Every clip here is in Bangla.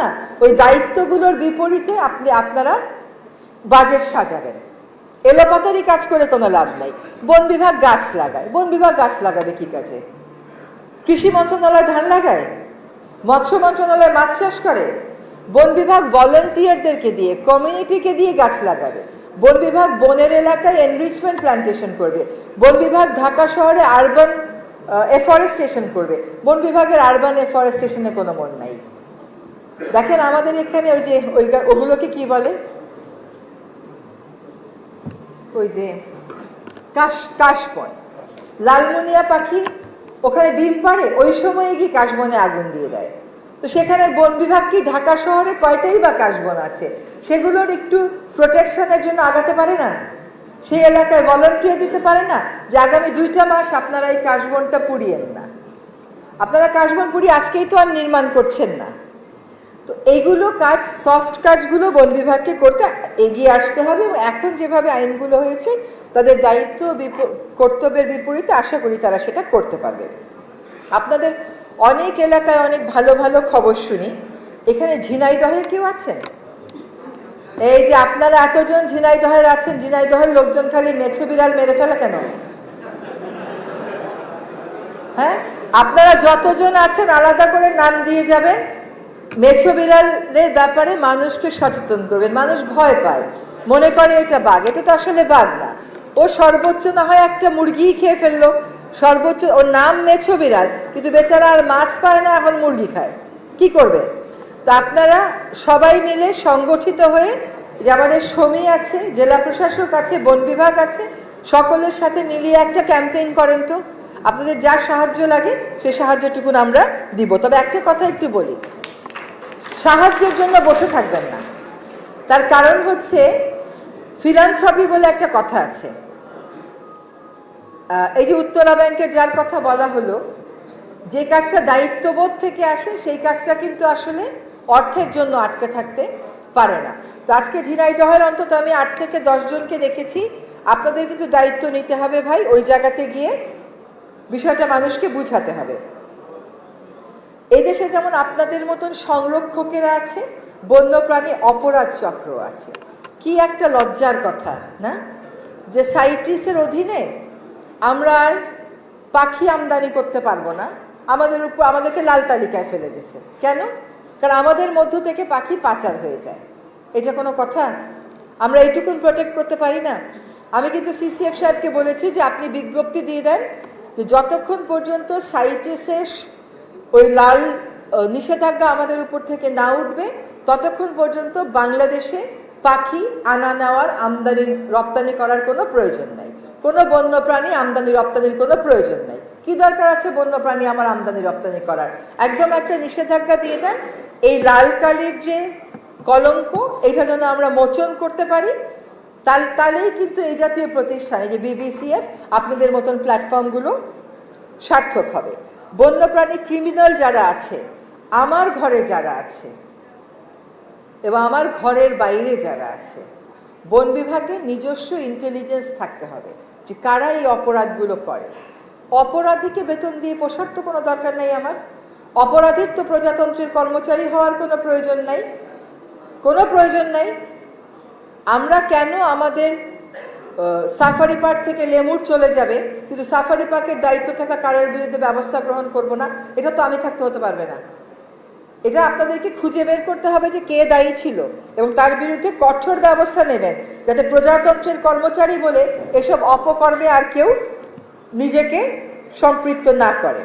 না, ওই দায়িত্বগুলোর বিপরীতে আপনি, আপনারা বাজেট সাজাবেন। এলোপাতারি কাজ করে কোনো লাভ নাই। বন বিভাগ গাছ লাগায়। বন বিভাগ গাছ লাগাবে কি কাজে? কৃষি মন্ত্রণালয় ধান লাগায়? মৎস্য মন্ত্রণালয় মাছ চাষ করে? বন বিভাগ ভলেন্টিয়ারদেরকে দিয়ে, কমিউনিটিকে দিয়ে গাছ লাগাবে? বন বিভাগ বনের এলাকায় এনরিচমেন্ট প্ল্যান্টেশন করবে? বন বিভাগ ঢাকা শহরে আরবান এফরেস্টেশন করবে? বন বিভাগের আরবান এফরেস্টেশনে কোনো মন নাই। দেখেন আমাদের এখানে ওই যে, ওই ওগুলোকে কি বলে? ওই যে, কাশ, কাশবন। লালমুনিয়া পাখি ওখানে ডিম পাড়ে, ওই সময়ে কি কাশবনে আগুন দিয়ে দেয়। তো সেখানে বন বিভাগ কি ঢাকা শহরে কয়টাই বা কাশবন আছে? সেগুলোর একটু প্রোটেকশনের জন্য আগাতে পারে না? সেই এলাকায় ভলান্টিয়ার দিতে পারে না? যে আগামী দুইটা মাস আপনারা এই কাশবনটা পুড়িয়েন না। আপনারা কাশবন পুড়িয়ে আজকেই তো আর নির্মাণ করছেন না। তো এইগুলো কাজ সফট কাজগুলো বন বিভাগকে করতে এগিয়ে আসতে হবে এবং এখন যেভাবে আইনগুলো হয়েছে, তাদের দায়িত্ব কর্তব্যের বিপরীতে আশা করি তারা সেটা করতে পারবে। আপনাদের অনেক এলাকায় অনেক ভালো ভালো খবর শুনি। এখানে ঝিনাইদহের কেউ আছেন? এই যে আপনারা এতজন ঝিনাইদহের আছেন ঝিনাইদহের লোকজন খালি মেছো বিড়াল মেরে ফেলে কেন? হ্যাঁ? আপনারা যতজন আছেন আলাদা করে নাম দিয়ে যাবেন। মেছো বিড়ালের ব্যাপারে মানুষকে সচেতন করবেন, মানুষ ভয় পায়। মনে করে এটা বাঘ, এটা তো আসলে বাঘ না। ও সর্বোচ্চ না হয় একটা মুরগিই খেয়ে ফেলল। সর্বোচ্চ, ওর নাম মেছো বিড়াল, কিন্তু বেচারা আর মাছ পায় না, এখন মুরগি খায়। কি করবে? তো আপনারা সবাই মিলে সংগঠিত হয়ে, যে আমাদের সমী আছে, জেলা প্রশাসক আছে, বন বিভাগ আছে, সকলের সাথে মিলিয়ে একটা ক্যাম্পেইন করেন তো। আপনাদের যা সাহায্য লাগে সেই সাহায্যটুকুন আমরা দিব। তবে একটা কথা একটু বলি সাহায্যের জন্য বসে থাকবেন না। তার কারণ হচ্ছে ফিলান্থ্রপি বলে একটা কথা আছে। এই যে উত্তরা ব্যাংকের যার কথা বলা হলো, যে কাজটা দায়িত্ববোধ থেকে আসে, সেই কাজটা কিন্তু আসলে অর্থের জন্য আটকে থাকতে পারে না। তো আজকে ঝিনাইদহের অন্তত আমি আট থেকে দশ জনকে দেখেছি। আপনাদের কিন্তু দায়িত্ব নিতে হবে ভাই, ওই জায়গাতে গিয়ে বিষয়টা মানুষকে বুঝাতে হবে। এই দেশে যেমন আপনাদের মতন সংরক্ষকেরা আছে, বন্যপ্রাণী অপরাধ চক্র আছে। কি একটা লজ্জার কথা, না? যে সাইটিসের অধীনে আমরা আর পাখি আমদানি করতে পারব না। আমাদের উপর, আমাদেরকে লাল তালিকায় ফেলে দিছে কেন? কারণ আমাদের মধ্য থেকে পাখি পাচার হয়ে যায়। এটা কোনো কথা? আমরা এইটুকুন প্রোটেক্ট করতে পারি না। আমি কিন্তু সিসিএফ সাহেবকে বলেছি যে আপনি বিজ্ঞপ্তি দিয়ে দেন যে যতক্ষণ পর্যন্ত সাইটিসের ওই লাল নিষেধাজ্ঞা আমাদের উপর থেকে না উঠবে, ততক্ষণ পর্যন্ত বাংলাদেশে পাখি আনা নেওয়ার আমদানি, রপ্তানি করার কোনো প্রয়োজন নাই। কোনো বন্যপ্রাণী আমদানি, রপ্তানির কোনো প্রয়োজন নাই। কি দরকার আছে বন্যপ্রাণী আমার আমদানি, রপ্তানি করার? একদম একটা নিষেধাজ্ঞা দিয়ে দেন, এই লাল কালির যে কলঙ্ক, এটা যেন আমরা মোচন করতে পারি। তাল তাহলেই কিন্তু এই জাতীয় প্রতিষ্ঠান, এই যে বিবিসিএফ আপনাদের মতন প্ল্যাটফর্মগুলো সার্থক হবে। বন্যপ্রাণী ক্রিমিনাল যারা আছে, আমার ঘরে যারা আছে এবং আমার ঘরের বাইরে যারা আছে, বন বিভাগে নিজস্ব ইন্টেলিজেন্স থাকতে হবে যে কারা এই অপরাধগুলো করে। অপরাধীকে বেতন দিয়ে পোষার তো কোনো দরকার নেই আমার। অপরাধীর তো প্রজাতন্ত্রের কর্মচারী হওয়ার কোনো প্রয়োজন নাই। কোনো প্রয়োজন নাই। আমরা কেন আমাদের সাফারি পার্ক থেকে লেমুর চলে যাবে, কিন্তু সাফারি পার্কের দায়িত্ব থাকা কারোর বিরুদ্ধে ব্যবস্থা গ্রহণ করব না, এটা তো আমি থাকতে হতে পারবে না। এটা আপনাদেরকে খুঁজে বের করতে হবে যে কে দায়ী ছিল, এবং তার বিরুদ্ধে কঠোর ব্যবস্থা নেবেন, যাতে প্রজাতন্ত্রের কর্মচারী বলে এসব অপকর্মে আর কেউ নিজেকে সম্পৃক্ত না করে।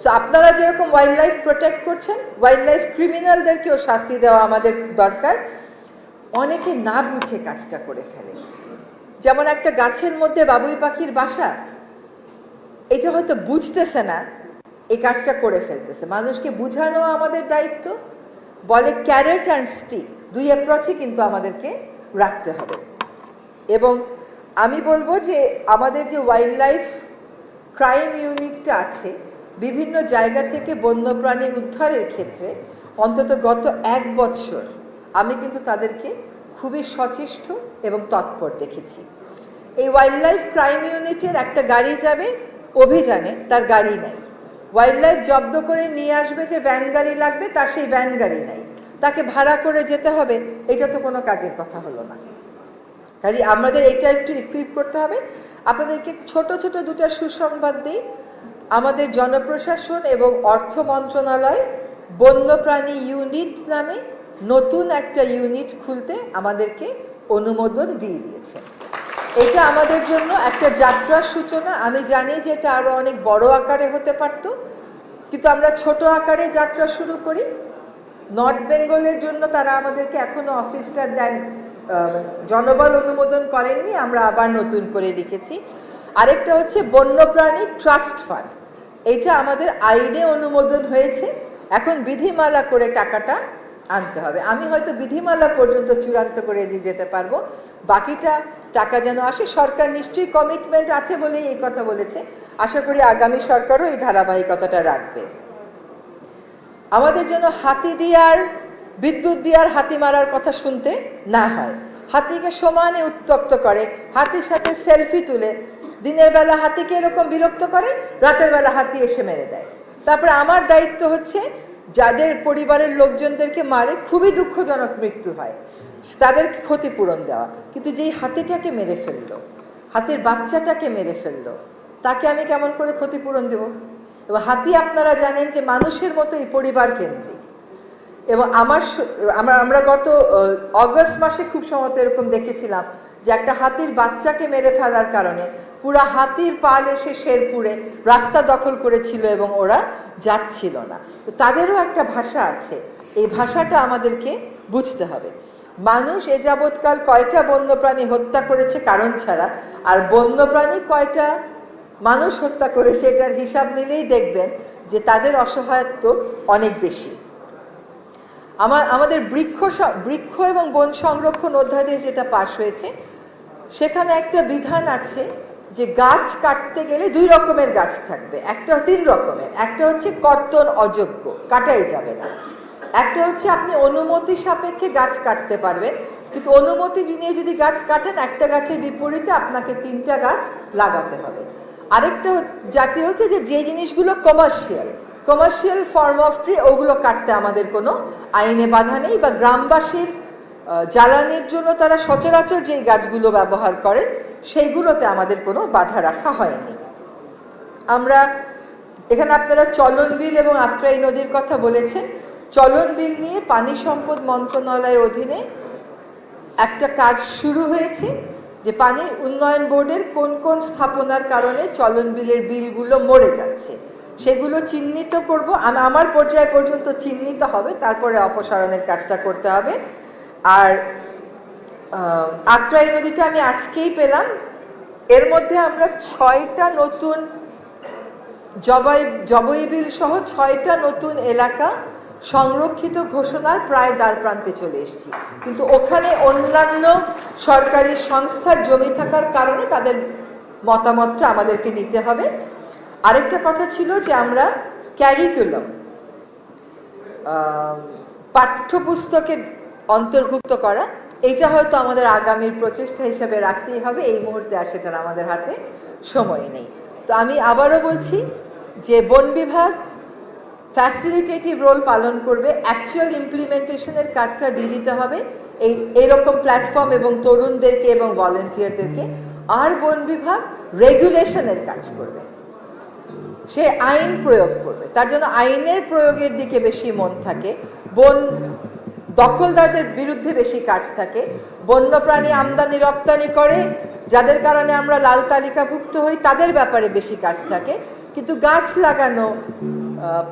সো আপনারা যেরকম ওয়াইল্ড লাইফ প্রোটেক্ট করছেন ওয়াইল্ড লাইফ ক্রিমিনালদেরকেও শাস্তি দেওয়া আমাদের দরকার। অনেকে না বুঝে কাজটা করে ফেলে। যেমন একটা গাছের মধ্যে বাবুই পাখির বাসা, এটা হয়তো বুঝতেছে না, এই কাজটা করে ফেলতেছে। মানুষকে বুঝানো আমাদের দায়িত্ব, বলে ক্যারেট অ্যান্ড স্টিক দুই অ্যাপ্রোচই কিন্তু আমাদেরকে রাখতে হবে। এবং আমি বলব যে আমাদের যে ওয়াইল্ড লাইফ ক্রাইম ইউনিটটা আছে, বিভিন্ন জায়গা থেকে বন্যপ্রাণী উদ্ধারের ক্ষেত্রে অন্তত গত এক বছর আমি কিন্তু তাদেরকে খুবই সচেষ্ট এবং তৎপর দেখেছি। এই ওয়াইল্ড লাইফ ক্রাইম ইউনিটের একটা গাড়ি যাবে, অভিযানে তার গাড়ি নাই। ওয়াইল্ড লাইফ জব্দ করে নিয়ে আসবে যে ভ্যান গাড়ি লাগবে, তার সেই ভ্যান গাড়ি নাই। তাকে ভাড়া করে যেতে হবে, এটা তো কোনো কাজের কথা হলো না। কাজে আমাদের এটা একটু ইকুইপ করতে হবে। আপনাদেরকে ছোট ছোট দুটো সুসংবাদ দিই। আমাদের জনপ্রশাসন এবং অর্থ মন্ত্রণালয় বন্যপ্রাণী ইউনিট নামে নতুন একটা ইউনিট খুলতে আমাদেরকে অনুমোদন দিয়ে দিয়েছে। এটা আমাদের জন্য একটা যাত্রার সূচনা। আমি জানি যে এটা আরও অনেক বড় আকারে হতে পারতো, কিন্তু আমরা ছোট আকারে যাত্রা শুরু করি। নর্থ বেঙ্গলের জন্য তারা আমাদেরকে এখনও অফিসটা দেন জনবল অনুমোদন করেননি, আমরা আবার নতুন করে লিখেছি আরেকটা হচ্ছে বন্যপ্রাণী ট্রাস্ট ফান্ড। এটা আমাদের আইনে অনুমোদন হয়েছে। এখন বিধিমালা করে টাকাটা আনতে হবে। আমি হয়তো বিধিমালা পর্যন্ত চূড়ান্ত করে দিয়ে যেতে পারব। বাকিটা টাকা যেন আসে, সরকার নিশ্চয়ই কমিটমেন্ট আছে বলেই এই কথা বলেছে। আশা করি আগামী সরকারও এই ধারাবাহিকতাটা রাখবে। আমাদের জন্য হাতি দিয়ার বিদ্যুৎ দিয়ার হাতি মারার কথা শুনতে না হয়। হাতিকে সমানে উত্তপ্ত করে, হাতির সাথে সেলফি তুলে, দিনের বেলা হাতিকে এরকম বিরক্ত করে, রাতের বেলা হাতি এসে মেরে দেয়। তারপরে আমার দায়িত্ব হচ্ছে যাদের পরিবারের লোকজনদেরকে মারে খুবই দুঃখজনক মৃত্যু হয়। তাদেরকে ক্ষতিপূরণ দেওয়া। কিন্তু যেই হাতিটাকে মেরে ফেলল, হাতির বাচ্চাটাকে মেরে ফেলল, তাকে আমি কেমন করে ক্ষতিপূরণ দেব? এবং হাতি আপনারা জানেন যে মানুষের মতো এই পরিবার কেন্দ্রিক। এবং আমার আমরা গত অগস্ট মাসে খুব সম্ভবত এরকম দেখেছিলাম যে একটা হাতির বাচ্চাকে মেরে ফেলার কারণে পুরা হাতির পাল এসে শেরপুরে রাস্তা দখল করেছিল এবং ওরা যাচ্ছিল না। তো তাদেরও একটা ভাষা আছে। এই ভাষাটা আমাদেরকে বুঝতে হবে। মানুষ এ যাবৎকাল কয়টা বন্যপ্রাণী হত্যা করেছে কারণ ছাড়া, আর বন্যপ্রাণী কয়টা মানুষ হত্যা করেছে এটার হিসাব নিলেই দেখবেন যে তাদের অসহায়ত্ব অনেক বেশি। আমার, আমাদের বৃক্ষ বৃক্ষ এবং বন সংরক্ষণ অধ্যাদেশ যেটা পাশ হয়েছে, সেখানে একটা বিধান আছে যে গাছ কাটতে গেলে দুই রকমের গাছ থাকবে, একটা তিন রকমের, একটা হচ্ছে কর্তন অযোগ্য, কাটাই যাবে না। একটা হচ্ছে আপনি অনুমতি সাপেক্ষে গাছ কাটতে পারবেন, কিন্তু অনুমতি নিয়ে যদি গাছ কাটেন, একটা গাছের বিপরীতে আপনাকে তিনটা গাছ লাগাতে হবে। আরেকটা জাতি হচ্ছে যে যে জিনিসগুলো commercial commercial form of tree ওগুলো কাটতে আমাদের কোনো আইনে বাধা নেই বা গ্রামবাসীর জ্বালানির জন্য তারা সচরাচর যেই গাছগুলো ব্যবহার করেন, সেইগুলোতে আমাদের কোনো বাধা রাখা হয়নি। আমরা এখানে আপনারা চলন বিল এবং আত্রাই নদীর কথা বলেছেন। চলন বিল নিয়ে পানি সম্পদ মন্ত্রণালয়ের অধীনে একটা কাজ শুরু হয়েছে, যে পানির উন্নয়ন বোর্ডের কোন কোন স্থাপনার কারণে চলন বিলের বিলগুলো মরে যাচ্ছে, সেগুলো চিহ্নিত করব। আমার পর্যায় পর্যন্ত চিহ্নিত হবে, তারপরে অপসারণের কাজটা করতে হবে। আর আত্রাই নদীটা আমি আজকেই পেলাম। এর মধ্যে আমরা ছয়টা নতুন জবাই, জবই বিল সহ ছয়টা নতুন এলাকা সংরক্ষিত ঘোষণার প্রায় দ্বার প্রান্তে চলে এসেছি। কিন্তু ওখানে অন্যান্য সরকারি সংস্থার জমি থাকার কারণে তাদের মতামতটা আমাদেরকে নিতে হবে। আরেকটা কথা ছিল যে আমরা ক্যারিকুলাম পাঠ্যপুস্তকে অন্তর্ভুক্ত করা। এইটা হয়তো আমাদের আগামীর প্রচেষ্টা হিসেবে রাখতেই হবে। এই মুহূর্তে আর সেটার আমাদের হাতে সময় নেই। তো আমি আবারও বলছি যে বন বিভাগ ফ্যাসিলিটেটিভ রোল পালন করবে। অ্যাকচুয়াল ইমপ্লিমেন্টেশনের কাজটা দিয়ে দিতে হবে। এই, এরকম প্ল্যাটফর্ম এবং তরুণদেরকে এবং ভলেন্টিয়ারদেরকে আর বন বিভাগ রেগুলেশনের কাজ করবে। সে আইন প্রয়োগ করবে। তার জন্য আইনের প্রয়োগের দিকে বেশি মন থাকে। বন দখলদারদের বিরুদ্ধে বেশি কাজ থাকে। বন্যপ্রাণী আমদানি, রপ্তানি করে, যাদের কারণে আমরা লাল তালিকাভুক্ত হই, তাদের ব্যাপারে বেশি কাজ থাকে। কিন্তু গাছ লাগানো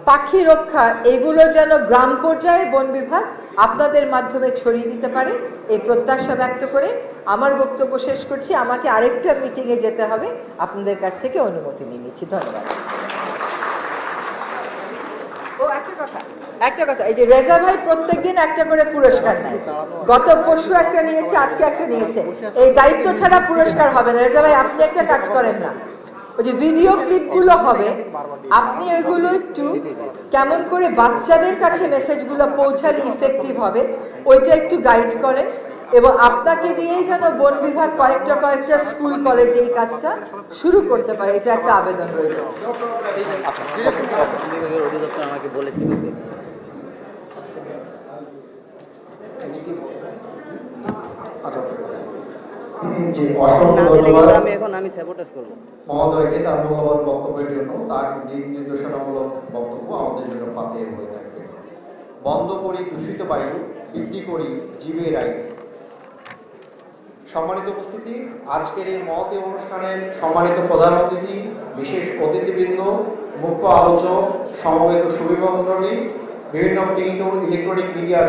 পাখি রক্ষা, এগুলো যেন গ্রাম পর্যায়ে বন বিভাগ আপনাদের মাধ্যমে ছড়িয়ে দিতে পারে, এই প্রত্যাশা ব্যক্ত করে আমার বক্তব্য শেষ করছি। আমাকে আরেকটা মিটিংয়ে যেতে হবে। আপনাদের কাছ থেকে অনুমতি নিয়ে নিচ্ছি। ধন্যবাদ। ও, একটা কথা। একটা কথা, এই যে রেজা ভাই প্রত্যেকদিন একটা করে পুরস্কার নেয়। গত পরশু একটা নিয়েছে, আজকে একটা নিয়েছে। এই দায়িত্ব ছাড়া পুরস্কার হবে না। রেজা ভাই, আপনি একটা কাজ করেন না। ওই যে ভিডিও ক্লিপগুলো হবে, আপনি ওইগুলো একটু কেমন করে বাচ্চাদের কাছে মেসেজগুলো পৌঁছালে ইফেক্টিভ হবে, ওইটা একটু গাইড করেন এবং আপনাকে দিয়েই যেন বন বিভাগ কয়েকটা কয়েকটা স্কুল কলেজে এই কাজটা শুরু করতে পারে। এটা একটা আবেদন রইল। আমাকে বলেছিল তিনি কি বলবেন জি অসংখ্য না দিলে কিন্তু ধন্যবাদ এখন আমি স্যাবোটেজ করব। মহোদয়কে তার মূল্যবান বক্তব্যের জন্য তার দিক নির্দেশনামূলক বক্তব্য আমাদের জন্য পাথেয় হয়ে থাকবে বন্ধ করি দূষিত বায়ু বৃদ্ধি করি জীবের আয়ু সম্মানিত উপস্থিতি আজকের এই মহতী অনুষ্ঠানের সম্মানিত প্রধান অতিথি বিশেষ অতিথিবৃন্দ মুখ্য আলোচক সমবেত সুবিমণ্ডলী বিভিন্ন প্রিন্ট ও ইলেকট্রনিক মিডিয়ার